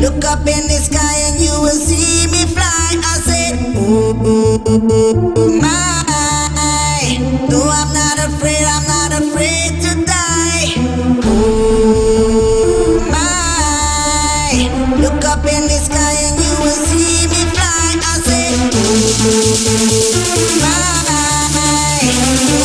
Look up in the sky and you will see me fly. I said, Oh ooh, ooh, ooh, my. Though I'm not afraid, I'm not afraid to die. Oh my. Look up in the sky and you will see me fly. I said, Oh ooh, ooh, my.